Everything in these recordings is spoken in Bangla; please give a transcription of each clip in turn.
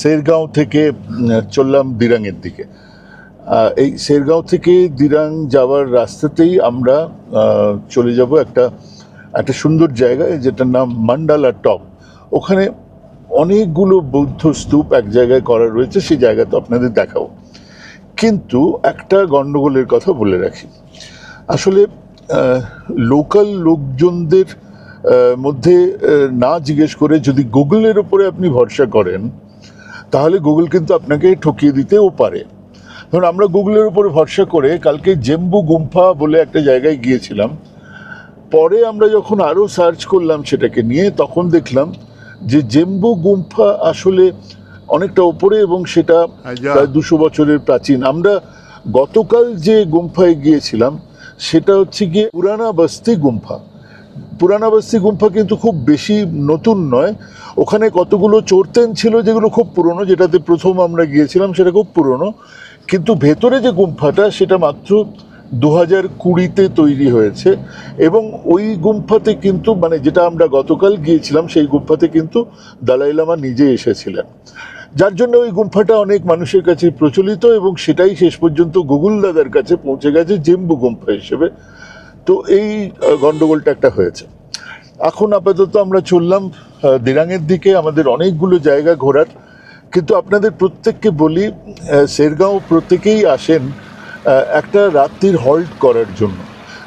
শেরগাঁও থেকে চললাম দিরাংয়ের দিকে। এই শেরগাঁও থেকে দিরাং যাওয়ার রাস্তাতেই আমরা চলে যাব একটা একটা সুন্দর জায়গায় যেটার নাম মান্ডালা টপ। ওখানে অনেকগুলো বৌদ্ধ স্তূপ এক জায়গায় করা রয়েছে, সেই জায়গা তো আপনাদের দেখাবো। কিন্তু একটা গণ্ডগোলের কথা বলে রাখি। আসলে লোকাল লোকজনদের মধ্যে না জিজ্ঞেস করে যদি গুগলের উপরে আপনি ভরসা করেন তাহলে গুগল কিন্তু আপনাকে ঠকিয়ে দিতেও পারে। ধরুন আমরা গুগলের উপরে ভরসা করে কালকে জেম্বু গুম্ফা বলে একটা জায়গায় গিয়েছিলাম। পরে আমরা যখন আরও সার্চ করলাম সেটাকে নিয়ে তখন দেখলাম যে জেম্বু গুম্ফা আসলে অনেকটা ওপরে এবং সেটা। প্রায় দুশো বছরের প্রাচীন। আমরা গতকাল যে গুম্ফায় গিয়েছিলাম সেটা হচ্ছে গিয়ে পুরানা বস্তি গুম্ফা। পুরানা বস্তি গুম্ফা কিন্তু খুব বেশি নতুন নয়। ওখানে কতগুলো চোরতেন ছিল যেগুলো খুব পুরনো, যেটাতে প্রথম আমরা গিয়েছিলাম সেটা খুব পুরনো। কিন্তু ভেতরে যে গুম্ফাটা, সেটা মাত্র দু হাজার কুড়িতে তৈরি হয়েছে এবং ওই গুম্ফাতে কিন্তু মানে যেটা আমরা গতকাল গিয়েছিলাম, সেই গুম্ফাতে কিন্তু দালাই লামা নিজে এসেছিলেন। যার জন্য ওই গুম্ফাটা অনেক মানুষের কাছে প্রচলিত এবং সেটাই শেষ পর্যন্ত গুগল দাদার কাছে পৌঁছে গেছে, জেম্বু গুম্ফা হিসেবে। তো এই আহ, গন্ডগোলটা একটা হয়েছে। এখন আপাতত আমরা চললাম আহ, দিরাংয়ের দিকে আমাদের অনেকগুলো জায়গা ঘোরার। কিন্তু আপনাদের প্রত্যেককে বলি শেরগাঁও প্রত্যেকেই আসেন একটা রাত্রির হল্ট করার জন্য।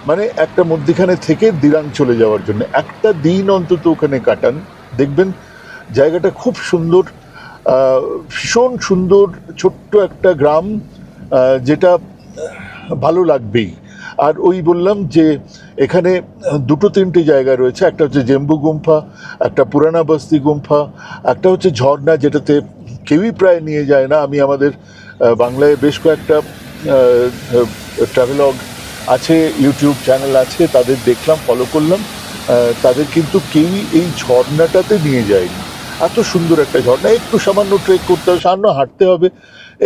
মানে একটা মধ্যিখানে থেকে দিরাং চলে যাওয়ার জন্য। একটা দিন অন্তত ওখানে কাটান। দেখবেন জায়গাটা খুব সুন্দর ভীষণ সুন্দর ছোট্ট একটা গ্রাম যেটা ভালো লাগবেই। আর ওই বললাম যে এখানে দুটো তিনটে জায়গা রয়েছে। একটা হচ্ছে জেম্বু গুম্ফা, একটা পুরানা বস্তি গুম্ফা, একটা হচ্ছে ঝর্ণা যেটাতে কেউই প্রায় নিয়ে যায় না। আমি আমাদের বাংলায় বেশ কয়েকটা ট্রাভেলগ আছে ইউটিউব চ্যানেল আছে, তাদের দেখলাম ফলো করলাম। তাদের কিন্তু কেউই এই ঝর্ণাটাতে নিয়ে যায়নি। এত সুন্দর একটা ঝর্ণা। একটু সামান্য ট্রেক করতে হবে, সামান্য হাঁটতে হবে।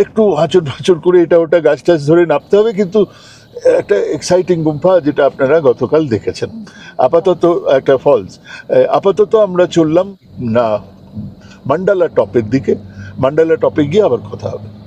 একটু হাঁচড় ফাঁচড় করে এটা ওটা গাছ টাছ ধরে নামতে হবে, কিন্তু একটা এক্সাইটিং গুম্ফা যেটা আপনারা গতকাল দেখেছেন। আপাতত একটা ফলস আপাতত আমরা চললাম না, মান্ডালা টপের দিকে। মান্ডালা টপে গিয়ে আবার কথা হবে।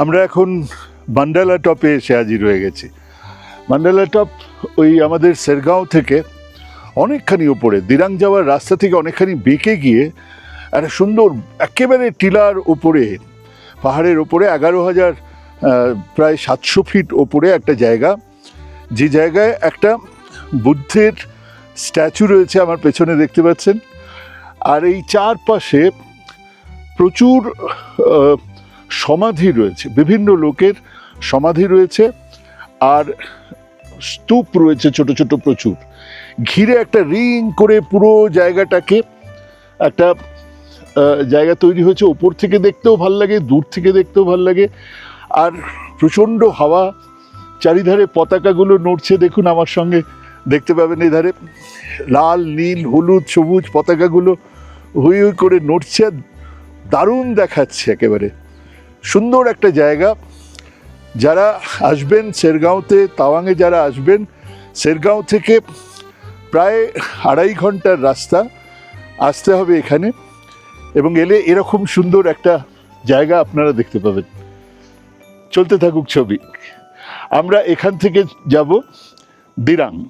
আমরা এখন মান্ডালা টপে এসে হাজির হয়ে গেছি। মান্ডালা টপ ওই আমাদের সেরগাঁও থেকে অনেকখানি ওপরে দিরাং যাওয়ার রাস্তা থেকে অনেকখানি বেঁকে গিয়ে একটা সুন্দর একেবারে টিলার ওপরে পাহাড়ের ওপরে এগারো হাজার প্রায় সাতশো ফিট ওপরে একটা জায়গা। যে জায়গায় একটা বুদ্ধের স্ট্যাচু রয়েছে আমার পেছনে দেখতে পাচ্ছেন। আর এই চারপাশে প্রচুর সমাধি রয়েছে, বিভিন্ন লোকের সমাধি রয়েছে আর স্তূপ রয়েছে ছোট ছোট প্রচুর। ঘিরে একটা রিং করে পুরো জায়গাটাকে একটা জায়গা তৈরি হয়েছে। ওপর থেকে দেখতেও ভালো লাগে, দূর থেকে দেখতেও ভালো লাগে। আর প্রচণ্ড হাওয়া, চারিধারে পতাকাগুলো নড়ছে। দেখুন আমার সঙ্গে দেখতে পাবেন এধারে লাল, নীল, হলুদ, সবুজ পতাকাগুলো হুই হুই করে নড়ছে দারুণ দেখাচ্ছে একেবারে। সুন্দর একটা জায়গা। যারা আসবেন শেরগাঁওতে, তাওয়াংয়ে যারা আসবেন, শেরগাঁও থেকে প্রায় আড়াই ঘণ্টার রাস্তা আসতে হবে এখানে এবং এলে এরকম সুন্দর একটা জায়গা আপনারা দেখতে পাবেন। চলতে থাকুক ছবি। আমরা এখান থেকে যাব দিরাং।